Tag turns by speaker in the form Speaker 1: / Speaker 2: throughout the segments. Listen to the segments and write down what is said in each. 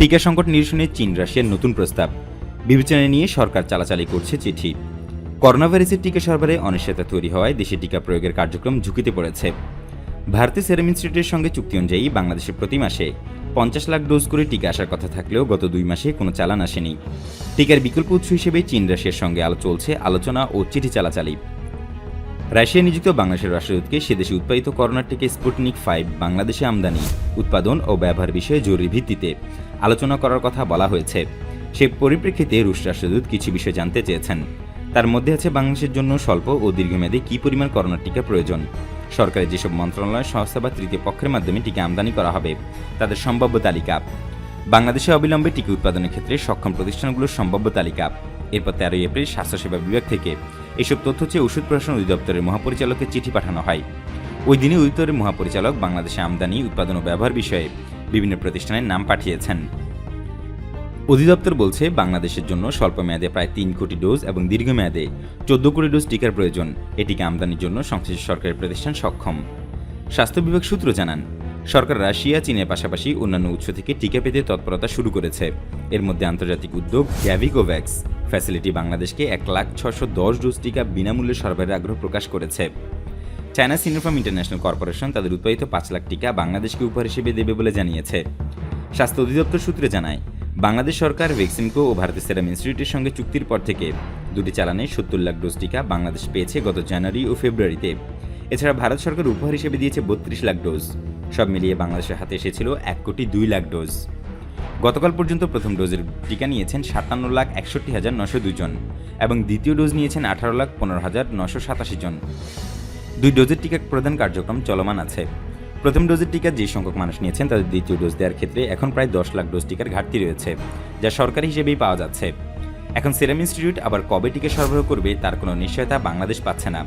Speaker 1: টিকা সংকট নিরসনে চীন, রাশিয়ার নতুন প্রস্তাব। বিবেচনায় নিয়ে সরকার চালাচালি করছে চিঠি। করোনা ভাইরাসের টিকা সরবরাহে অনিশ্চয়তা তৈরি হওয়ায় দেশে টিকা প্রয়োগের কার্যক্রম ঝুঁকিতে পড়েছে। ভারতীয় সেরাম ইনস্টিটিউটের সঙ্গে চুক্তি অনুযায়ী বাংলাদেশে প্রতি মাসে পঞ্চাশ লাখ ডোজ করে টিকা আসার কথা থাকলেও গত দুই মাসে কোনো চালান আসেনি। টিকার বিকল্প উৎস হিসেবে চীন, রাশিয়ার সঙ্গে আলো চলছে আলোচনা ও চিঠি চালাচালি। রাশিয়া নিযুক্ত বাংলাদেশের রাষ্ট্রদূতকে সেদেশে উৎপাদিত করোনার টিকা স্পুটনিক ফাইভ বাংলাদেশে আমদানি, উৎপাদন ও ব্যবহার বিষয়ে জরুরি ভিত্তিতে আলোচনা করার কথা বলা হয়েছে। সে পরিপ্রেক্ষিতে রুশ রাষ্ট্রদূত কিছু বিষয় জানতে চেয়েছেন। তার মধ্যে আছে বাংলাদেশের জন্য স্বল্প ও দীর্ঘমেয়াদী কী পরিমাণ করোনার টিকা প্রয়োজন? সরকারের যেসব মন্ত্রণালয়, সংস্থা বা তৃতীয় পক্ষের মাধ্যমে টিকা আমদানি করা হবে, তাদের সম্ভাব্য তালিকা। বাংলাদেশে অবিলম্বে টিকা উৎপাদনের ক্ষেত্রে সক্ষম প্রতিষ্ঠানগুলোর সম্ভাব্য তালিকা। এরপর তেরোই এপ্রিল স্বাস্থ্যসেবা বিভাগ থেকে এসব তথ্য চেয়ে ওষুধ প্রশাসন অধিদপ্তরের মহাপরিচালককে চিঠি পাঠানো হয়। ওই দিনে অধিদপ্তরের মহাপরিচালক বাংলাদেশে আমদানি, উৎপাদন ও ব্যবহার বিষয়ে বিভিন্ন প্রতিষ্ঠানের নাম পাঠিয়েছেন। অধিদপ্তর বলছে, বাংলাদেশের জন্য স্বল্প মেয়াদে প্রায় তিন কোটি ডোজ এবং দীর্ঘমেয়াদে চোদ্দ কোটি ডোজ টিকার প্রয়োজন। এটিকে আমদানির জন্য সংশ্লিষ্ট সরকারি প্রতিষ্ঠান সক্ষম। স্বাস্থ্য বিভাগ সূত্র জানান সরকার রাশিয়া, চীনের পাশাপাশি অন্যান্য উৎস থেকে টিকা পেতে তৎপরতা শুরু করেছে। এর মধ্যে আন্তর্জাতিক উদ্যোগ গ্যাভিকোভ্যাক্স ফ্যাসিলিটি বাংলাদেশকে এক লাখ ছশো দশ ডোজ টিকা বিনামূল্যে সরবরাহের আগ্রহ প্রকাশ করেছে। চায়না সিনোফার্ম ইন্টারন্যাশনাল কর্পোরেশন তাদের উৎপাদিত পাঁচ লাখ টিকা বাংলাদেশকে উপহার হিসেবে দেবে বলে জানিয়েছে। স্বাস্থ্য অধিদপ্তর সূত্রে জানায়, বাংলাদেশ সরকার ভ্যাকসিনকো ও ভারতের সেরাম ইনস্টিটিউটের সঙ্গে চুক্তির পর থেকে দুটি চালানে সত্তর লাখ ডোজ টিকা বাংলাদেশ পেয়েছে গত জানুয়ারি ও ফেব্রুয়ারিতে। এছাড়া ভারত সরকার উপহার হিসেবে দিয়েছে বত্রিশ লাখ ডোজ। সব মিলিয়ে বাংলাদেশের হাতে এসেছিল এক কোটি দুই লাখ ডোজ। গতকাল পর্যন্ত প্রথম ডোজের টিকা নিয়েছেন সাতান্ন লাখ একষট্টি হাজার নশো দুজন এবং দ্বিতীয় ডোজ নিয়েছেন আঠারো লাখ পনেরো হাজার নশো সাতাশি জন। দুই ডোজের টিকা প্রদান কার্যক্রম চলমান আছে। প্রথম ডোজের টিকা যে সংখ্যক মানুষ নিয়েছেন তাদের দ্বিতীয় ডোজ দেওয়ার ক্ষেত্রে এখন প্রায় দশ লাখ ডোজ টিকার ঘাটতি রয়েছে, যা সরকারি হিসেবেই পাওয়া যাচ্ছে। এখন সেরাম ইনস্টিটিউট আবার কবে টিকা সরবরাহ করবে তার কোনো নিশ্চয়তা বাংলাদেশ পাচ্ছে না।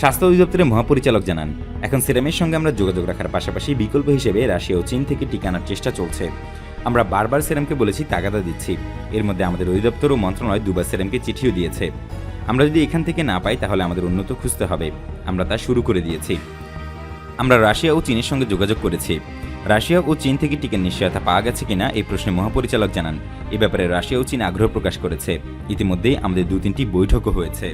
Speaker 1: স্বাস্থ্য অধিদপ্তরের মহাপরিচালক জানান, এখন সিরামের সঙ্গে আমরা যোগাযোগ রাখার পাশাপাশি বিকল্প হিসেবে রাশিয়া ও চীন থেকে টিকা আনার চেষ্টা চলছে। আমরা বারবার সেরামকে বলেছি, তাগাদা দিচ্ছি। এর মধ্যে আমাদের অধিদপ্তর ও মন্ত্রণালয় দুবার সেরামকে চিঠিও দিয়েছে। আমরা যদি এখান থেকে না পাই, তাহলে আমাদের উন্নত খুঁজতে হবে। আমরা তা শুরু করে দিয়েছি। আমরা রাশিয়া ও চীনের সঙ্গে যোগাযোগ করেছি। রাশিয়া ও চীন থেকে টিকার নিশ্চয়তা পাওয়া গেছে কিনা এই প্রশ্নে মহাপরিচালক জানান। এ ব্যাপারে রাশিয়া ও চীন আগ্রহ প্রকাশ করেছে। ইতিমধ্যেই আমাদের দু তিনটি বৈঠকও হয়েছে।